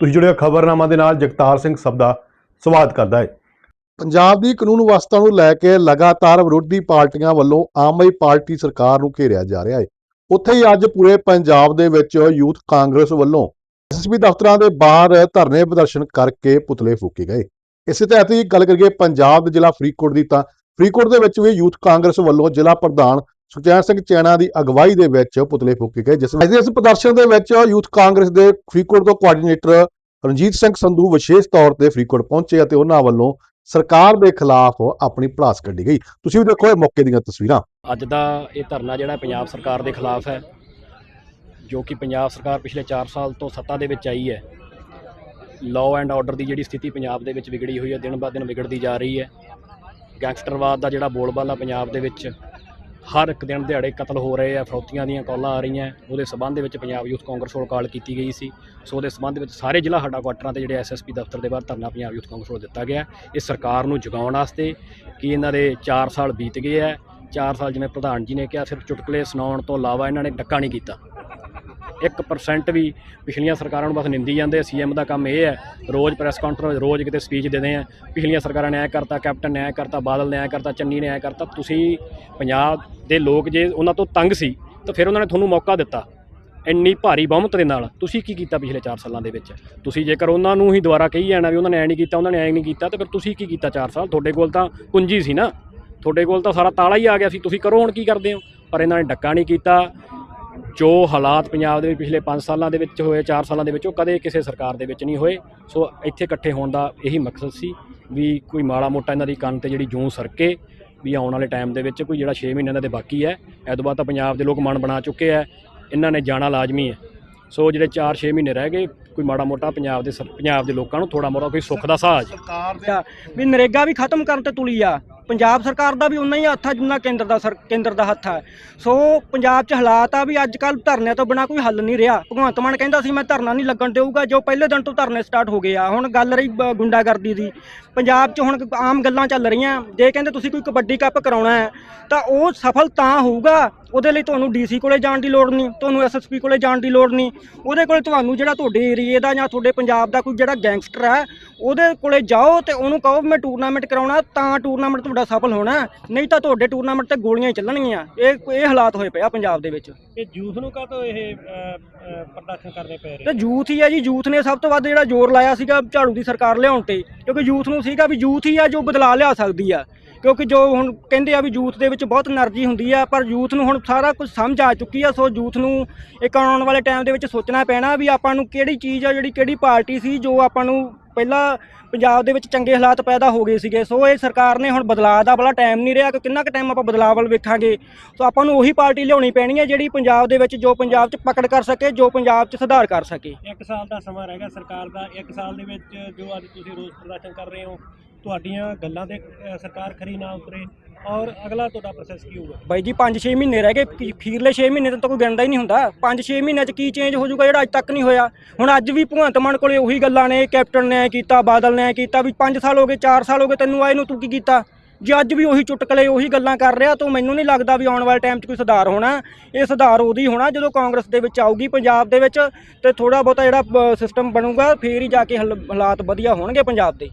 ਤੁਸੀਂ ਜੁੜੇ ਹੋ ਖਬਰਨਾਮਾ ਦੇ ਨਾਲ, ਜਗਤਾਰ ਸਿੰਘ ਸਭ ਦਾ ਸਵਾਗਤ ਕਰਦਾ ਹੈ। ਪੰਜਾਬ ਦੀ ਕਾਨੂੰਨ ਵਿਵਸਥਾ ਨੂੰ ਲੈ ਕੇ ਲਗਾਤਾਰ ਵਿਰੋਧੀ ਪਾਰਟੀਆਂ ਵੱਲੋਂ ਆਮ ਆਦਮੀ ਪਾਰਟੀ ਸਰਕਾਰ ਨੂੰ ਘੇਰਿਆ ਜਾ ਰਿਹਾ ਹੈ। ਉੱਥੇ ਹੀ ਅੱਜ ਪੂਰੇ ਪੰਜਾਬ ਦੇ ਵਿੱਚ ਯੂਥ ਕਾਂਗਰਸ ਵੱਲੋਂ ਐਸਐਸਪੀ ਦਫ਼ਤਰਾਂ ਦੇ ਬਾਹਰ ਧਰਨੇ ਪ੍ਰਦਰਸ਼ਨ ਕਰਕੇ ਪੁਤਲੇ ਫੂਕੇ ਗਏ। ਇਸੇ ਤਹਿਤ ਹੀ ਗੱਲ ਕਰੀਏ ਪੰਜਾਬ ਦੇ ਜ਼ਿਲ੍ਹਾ ਫਰੀਦਕੋਟ ਦੀ ਤਾਂ ਫਰੀਦਕੋਟ ਦੇ ਵਿੱਚ ਵੀ ਯੂਥ ਕਾਂਗਰਸ ਵੱਲੋਂ ਜ਼ਿਲ੍ਹਾ ਪ੍ਰਧਾਨ ਸੁਖਚੈਨ ਸਿੰਘ ਚੈਣਾ ਦੀ ਅਗਵਾਈ ਦੇ ਵਿੱਚ ਪੁਤਲੇ ਫੂਕੇ ਗਏ, ਜਿਸ ਵਿੱਚ ਇਸ ਪ੍ਰਦਰਸ਼ਨ ਦੇ ਵਿੱਚ ਯੂਥ ਕਾਂਗਰਸ ਦੇ ਫਰੀਦਕੋਟ ਤੋਂ ਕੋਆਰਡੀਨੇਟਰ ਰਣਜੀਤ ਸਿੰਘ ਸੰਧੂ ਵਿਸ਼ੇਸ਼ ਤੌਰ ਤੇ ਫਰੀਦਕੋਟ ਪਹੁੰਚੇ ਅਤੇ ਉਹਨਾਂ ਵੱਲੋਂ ਸਰਕਾਰ ਦੇ ਖਿਲਾਫ ਆਪਣੀ ਭੜਾਸ ਕੱਢੀ ਗਈ। ਤੁਸੀਂ ਵੀ ਦੇਖੋ ਇਹ ਮੌਕੇ ਦੀਆਂ ਤਸਵੀਰਾਂ। ਅੱਜ ਦਾ ਇਹ ਧਰਨਾ ਜਿਹੜਾ ਪੰਜਾਬ ਸਰਕਾਰ ਦੇ ਖਿਲਾਫ ਹੈ, ਜੋ ਕਿ ਪੰਜਾਬ ਸਰਕਾਰ ਪਿਛਲੇ 4 ਸਾਲ ਤੋਂ ਸੱਤਾ ਦੇ ਵਿੱਚ ਆਈ ਹੈ ਲਾਅ ਐਂਡ ਆਰਡਰ ਦੀ ਜਿਹੜੀ ਸਥਿਤੀ ਪੰਜਾਬ ਦੇ ਵਿੱਚ ਵਿਗੜੀ ਹੋਈ ਹੈ, ਦਿਨ ਬਾ ਦਿਨ ਵਿਗੜਦੀ ਜਾ ਰਹੀ ਹੈ, ਗੈਂਗਸਟਰਵਾਦ ਦਾ ਜਿਹੜਾ ਬੋਲਬਾਲਾ ਪੰਜਾਬ ਦੇ ਵਿੱਚ ਹਰ ਇੱਕ ਦਿਨ ਦਿਹਾੜੇ ਕਤਲ ਹੋ ਰਹੇ ਆ, ਫਰੌਤੀਆਂ ਦੀਆਂ ਕਾਲਾਂ ਆ ਰਹੀਆਂ। ਉਹਦੇ ਸਬੰਧ ਦੇ ਵਿੱਚ ਪੰਜਾਬ ਯੂਥ ਕਾਂਗਰਸ ਵੱਲੋਂ ਕਾਲ ਕੀਤੀ ਗਈ ਸੀ। ਸੋ ਉਹਦੇ ਸਬੰਧ ਵਿੱਚ ਸਾਰੇ ਜ਼ਿਲ੍ਹਾ ਹੈੱਡਕੁਆਟਰਾਂ ਤੇ ਜਿਹੜੇ ਐਸਐਸਪੀ ਦਫ਼ਤਰ ਦੇ ਬਾਹਰ ਧਰਨਾ ਪੰਜਾਬ ਯੂਥ ਕਾਂਗਰਸ ਵੱਲੋਂ ਦਿੱਤਾ ਗਿਆ। ਇਹ ਸਰਕਾਰ ਨੂੰ ਜਗਾਉਣ ਵਾਸਤੇ ਕਿ ਇਹਨਾਂ ਦੇ 4 ਸਾਲ ਬੀਤ ਗਏ ਹੈ 4 ਸਾਲ ਜਿਵੇਂ ਪ੍ਰਧਾਨ ਜੀ ਨੇ ਕਿਹਾ, ਸਿਰਫ ਚੁਟਕਲੇ ਸੁਣਾਉਣ ਤੋਂ ਇਲਾਵਾ ਇਹਨਾਂ ਨੇ ਡੱਕਾ ਨਹੀਂ ਕੀਤਾ। 1% ਵੀ ਪਿਛਲੀਆਂ ਸਰਕਾਰਾਂ ਨੂੰ ਬਸ ਨਿੰਦੀ ਜਾਂਦੇ ਸੀਐਮ ਦਾ ਕੰਮ ਇਹ ਹੈ, ਰੋਜ਼ ਪ੍ਰੈਸ ਕਾਨਫਰੰਸ ਰੋਜ਼ ਕਿਤੇ ਸਪੀਚ ਦੇਦੇ ਆ। ਪਿਛਲੀਆਂ ਸਰਕਾਰਾਂ ਨੇ ਐ ਕਰਤਾ ਕੈਪਟਨ ਨੇ ਐ ਕਰਤਾ, ਬਾਦਲ ਨੇ ਐ ਕਰਤਾ, ਚੰਨੀ ਨੇ ਐ ਕਰਤਾ। ਤੁਸੀਂ ਪੰਜਾਬ ਦੇ ਲੋਕ ਜੇ ਉਹਨਾਂ ਤੋਂ ਤੰਗ ਸੀ, ਤਾਂ ਫਿਰ ਉਹਨਾਂ ਨੇ ਤੁਹਾਨੂੰ ਮੌਕਾ ਦਿੱਤਾ। ਇੰਨੀ ਭਾਰੀ ਬਹੁਮਤ ਦੇ ਨਾਲ ਤੁਸੀਂ ਕੀ ਕੀਤਾ ਪਿਛਲੇ 4 ਸਾਲਾਂ ਦੇ ਵਿੱਚ? ਤੁਸੀਂ ਜੇਕਰ ਉਹਨਾਂ ਨੂੰ ਹੀ ਦੁਬਾਰਾ ਕਹੀ ਜਾਣਾ ਵੀ ਉਹਨਾਂ ਨੇ ਐ ਨਹੀਂ ਕੀਤਾ, ਉਹਨਾਂ ਨੇ ਐ ਨਹੀਂ ਕੀਤਾ, ਤਾਂ ਫਿਰ ਤੁਸੀਂ ਕੀ ਕੀਤਾ 4 ਸਾਲ? ਤੁਹਾਡੇ ਕੋਲ ਤਾਂ ਕੁੰਜੀ ਸੀ ਨਾ। ਤੁਹਾਡੇ ਕੋਲ ਤਾਂ ਸਾਰਾ ਤਾਲਾ ਹੀ ਆ ਗਿਆ ਸੀ। ਤੁਸੀਂ ਕਰੋ ਹੁਣ ਕੀ ਕਰਦੇ ਹੋ? ਪਰ ਇਹਨਾਂ ਨੇ ਡੱਕਾ ਨਹੀਂ ਕੀਤਾ। ਜੋ ਹਾਲਾਤ ਪੰਜਾਬ ਦੇ ਵਿੱਚ ਪਿਛਲੇ 5 ਸਾਲਾਂ ਦੇ ਵਿੱਚ ਹੋਏ 4 ਸਾਲਾਂ ਦੇ ਵਿੱਚ, ਉਹ ਕਦੇ ਕਿਸੇ ਸਰਕਾਰ ਦੇ ਵਿੱਚ ਨਹੀਂ ਹੋਏ। ਸੋ ਇੱਥੇ ਇਕੱਠੇ ਹੋਣ ਦਾ ਇਹੀ ਮਕਸਦ ਸੀ ਵੀ ਕੋਈ ਮਾੜਾ ਮੋਟਾ ਇਹਨਾਂ ਦੀ ਕੰਨ ਤੇ ਜਿਹੜੀ ਜੂੰ ਸਰਕੇ, ਵੀ ਆਉਣ ਵਾਲੇ ਟਾਈਮ ਦੇ ਵਿੱਚ ਕੋਈ ਜਿਹੜਾ 6 ਮਹੀਨਿਆਂ ਦਾ ਤੇ ਬਾਕੀ ਹੈ। ਇਹ ਤੋਂ ਬਾਅਦ ਤਾਂ ਪੰਜਾਬ ਦੇ ਲੋਕ ਮਨ ਬਣਾ ਚੁੱਕੇ ਹੈ, ਇਹਨਾਂ ਨੇ ਜਾਣਾ ਲਾਜ਼ਮੀ ਹੈ। ਸੋ ਜਿਹੜੇ 4-6 ਮਹੀਨੇ ਰਹਿ ਗਏ, ਕੋਈ ਮਾੜਾ ਮੋਟਾ ਪੰਜਾਬ ਦੇ ਸਰ- ਪੰਜਾਬ ਦੇ ਲੋਕਾਂ ਨੂੰ ਥੋੜਾ ਮੋੜਾ ਕੋਈ ਸੁੱਖ ਦਾ ਸਾਹ ਆ ਜੇ ਵੀ ਨਰੇਗਾ ਵੀ ਖਤਮ ਕਰਨ ਤੇ ਤੁਲੀ ਆ। ਪੰਜਾਬ ਸਰਕਾਰ ਦਾ ਵੀ ਉਨਾ ਹੀ ਹੱਥ ਆ ਜਿੰਨਾ ਕੇਂਦਰ ਦਾ ਸਰ, ਕੇਂਦਰ ਦਾ ਹੱਥ ਹੈ ਸੋ ਪੰਜਾਬ 'ਚ ਹਾਲਾਤ ਆ ਵੀ ਅੱਜ ਕੱਲ ਧਰਨਿਆਂ ਤੋਂ ਬਿਨਾ ਕੋਈ ਹੱਲ ਨਹੀਂ ਰਿਹਾ। ਭਗਵੰਤ ਮਾਨ ਕਹਿੰਦਾ ਸੀ, ਮੈਂ ਧਰਨਾ ਨਹੀਂ ਲੱਗਣ ਦੇਊਗਾ, ਜੋ ਪਹਿਲੇ ਦਿਨ ਤੋਂ ਧਰਨੇ ਸਟਾਰਟ ਹੋ ਗਏ ਆ। ਹੁਣ ਗੱਲ ਰਹੀ ਬ- ਗੁੰਡਾਗਰਦੀ ਦੀ। ਪੰਜਾਬ 'ਚ ਹੁਣ ਆਮ ਗੱਲਾਂ ਚੱਲ ਰਹੀਆਂ। ਜੇ ਕਹਿੰਦੇ ਤੁਸੀਂ ਕੋਈ ਕਬੱਡੀ ਕੱਪ ਕਰਾਉਣਾ ਹੈ, ਤਾਂ ਉਹ ਸਫਲ ਤਾਂ ਹੋਊਗਾ। ਉਹਦੇ ਲਈ ਤੁਹਾਨੂੰ ਡੀਸੀ ਕੋਲੇ ਜਾਣ ਦੀ ਲੋੜ ਨਹੀਂ, ਤੁਹਾਨੂੰ ਐਸਐਸਪੀ ਕੋਲੇ ਜਾਣ ਦੀ ਲੋੜ ਨਹੀਂ। ਉਹਦੇ ਕੋਲ ਤੁਹਾਨੂੰ ਜਿਹੜਾ ਤੁਹਾਡੇ ਏਰੀਏ ਦਾ ਜਾਂ ਤੁਹਾਡੇ ਪੰਜਾਬ ਦਾ ਕੋਈ ਜਿਹੜਾ ਗੈਂਗਸਟਰ ਹੈ ਉਹਦੇ ਕੋਲੇ ਜਾਓ ਤੇ ਉਹਨੂੰ ਕਹੋ ਮੈਂ ਟੂਰਨਾਮੈਂਟ ਕਰਾਉਣਾ ਤਾਂ ਟੂਰਨਾਮੈਂਟ ਤੁਹਾਡਾ ਸਫਲ ਹੋਣਾ ਨਹੀਂ ਤਾਂ ਤੁਹਾਡੇ ਟੂਰਨਾਮੈਂਟ ਤੇ ਗੋਲੀਆਂ ਹੀ ਚੱਲਣਗੀਆਂ। ਇਹ ਇਹ ਹਾਲਾਤ ਹੋਏ ਪਏ ਆ ਪੰਜਾਬ ਦੇ ਵਿੱਚ। ਇਹ ਯੂਥ ਨੂੰ ਕਾਹ ਇਹ ਪ੍ਰਦਰਸ਼ਨ ਕਰਨੇ ਪੈ ਰਹੇ? ਤੇ ਯੂਥ ਹੀ ਆ ਜੀ ਯੂਥ ਨੇ ਸਭ ਤੋਂ ਵੱਧ ਜਿਹੜਾ ਜ਼ੋਰ ਲਾਇਆ ਸੀਗਾ ਝਾੜੂ ਦੀ ਸਰਕਾਰ ਲਿਆਉਣ ਤੇ ਕਿਉਂਕਿ ਯੂਥ ਨੂੰ ਸੀਗਾ ਵੀ ਯੂਥ ਹੀ ਆ ਜੋ ਬਦਲਾ ਲਿਆ ਸਕਦੀ ਆ। ਕਿਉਂਕਿ ਜੋ ਹੁਣ ਕਹਿੰਦੇ ਆ ਵੀ ਯੂਥ ਦੇ ਵਿੱਚ ਬਹੁਤ એનર્ਜੀ ਹੁੰਦੀ ਆ ਪਰ ਯੂਥ ਨੂੰ ਹੁਣ ਸਾਰਾ ਕੁਝ ਸਮਝ ਆ ਚੁੱਕੀ ਆ ਸੋ ਯੂਥ ਨੂੰ ਇੱਕ ਆਉਣ ਵਾਲੇ ਟਾਈਮ ਦੇ ਵਿੱਚ ਸੋਚਣਾ ਪੈਣਾ ਵੀ ਆਪਾਂ ਨੂੰ ਕਿਹੜੀ ਚੀਜ਼ ਆ ਜਿਹੜੀ ਕਿਹੜੀ ਪਾਰਟੀ ਸੀ ਜੋ ਆਪਾਂ ਨੂੰ ਪਹਿਲਾਂ ਪੰਜਾਬ ਦੇ ਵਿੱਚ ਚੰਗੇ ਹਾਲਾਤ ਪੈਦਾ ਹੋ ਗਏ ਸੀਗੇ, ਸੋ ਇਹ ਸਰਕਾਰ ਨੇ ਹੁਣ ਬਦਲਾਅ ਦਾ ਬੜਾ ਟਾਈਮ ਨਹੀਂ ਰਿਹਾ, ਕਿ ਕਿੰਨਾ ਕੁ ਟਾਈਮ ਆਪਾਂ ਬਦਲਾਅ ਵੱਲ ਵੇਖਾਂਗੇ। ਸੋ ਆਪਾਂ ਨੂੰ ਉਹੀ ਪਾਰਟੀ ਲਿਆਉਣੀ ਪੈਣੀ ਹੈ, ਜਿਹੜੀ ਪੰਜਾਬ ਦੇ ਵਿੱਚ ਜੋ ਪੰਜਾਬ 'ਚ ਪਕੜ ਕਰ ਸਕੇ, ਜੋ ਪੰਜਾਬ 'ਚ ਸੁਧਾਰ ਕਰ ਸਕੇ। ਇੱਕ ਸਾਲ ਦਾ ਸਮਾਂ ਰਹਿ ਗਿਆ ਸਰਕਾਰ ਦਾ, ਇੱਕ ਸਾਲ ਦੇ ਵਿੱਚ ਜੋ ਅੱਜ ਤੁਸੀਂ ਰੋਸ ਪ੍ਰਦਰਸ਼ਨ ਕਰ ਰਹੇ ਹੋ ਤੁਹਾਡੀਆਂ ਗੱਲਾਂ ਤੇ ਅ, ਸਰਕਾਰ ਖਰੀ ਨਾ ਉਤਰੇ ਔਰ ਅਗਲਾ ਤੁਹਾਡਾ ਪ੍ਰੋਸੈਸ ਕੀ ਹੋਊਗਾ? ਬਾਈ ਜੀ 5-6 ਮਹੀਨੇ ਰਹਿ ਗਏ ਕੀ- ਅਖੀਰਲੇ 6 ਮਹੀਨੇ ਤਾਂ ਕੋਈ ਗਿਣਦਾ ਹੀ ਨਹੀਂ ਹੁੰਦਾ। 5-6 ਮਹੀਨਿਆਂ 'ਚ ਕੀ ਚੇਂਜ ਹੋ ਜਾਊਗਾ ਜਿਹੜਾ ਅੱਜ ਤੱਕ ਨਹੀਂ ਹੋਇਆ? ਹੁਣ ਅੱਜ ਵੀ ਭਗਵੰਤ ਮਾਨ ਕੋਲੇ ਉਹੀ ਗੱਲਾਂ ਨੇ ਕੈਪਟਨ ਨੇ ਐਂ ਕੀਤਾ ਬਾਦਲ ਨੇ ਐਂ ਕੀਤਾ ਵੀ 5 ਸਾਲ ਹੋ ਗਏ 4 ਸਾਲ ਹੋ ਗਏ ਤੈਨੂੰ ਆਏ ਨੂੰ ਤੂੰ ਕੀ ਕੀਤਾ? ਜੇ ਅੱਜ ਵੀ ਉਹੀ ਚੁਟਕਲੇ ਉਹੀ ਗੱਲਾਂ ਕਰ ਰਿਹਾ ਤਾਂ ਮੈਨੂੰ ਨਹੀਂ ਲੱਗਦਾ ਵੀ ਆਉਣ ਵਾਲੇ ਟਾਈਮ 'ਚ ਕੋਈ ਸੁਧਾਰ ਹੋਣਾ। ਇਹ ਸੁਧਾਰ ਉਹਦੀ ਹੋਣਾ ਜਦੋਂ ਕਾਂਗਰਸ ਦੇ ਵਿੱਚ ਆਊਗੀ ਪੰਜਾਬ ਦੇ ਵਿੱਚ ਤੇ ਥੋੜਾ ਬਹੁਤਾ ਜਿਹੜਾ ਸਿਸਟਮ ਬਣੂਗਾ ਫੇਰ ਹੀ ਜਾ ਕੇ ਹਲ- ਹਾਲਾਤ ਵਧੀਆ ਹੋਣਗੇ ਪੰਜਾਬ ਦੇ।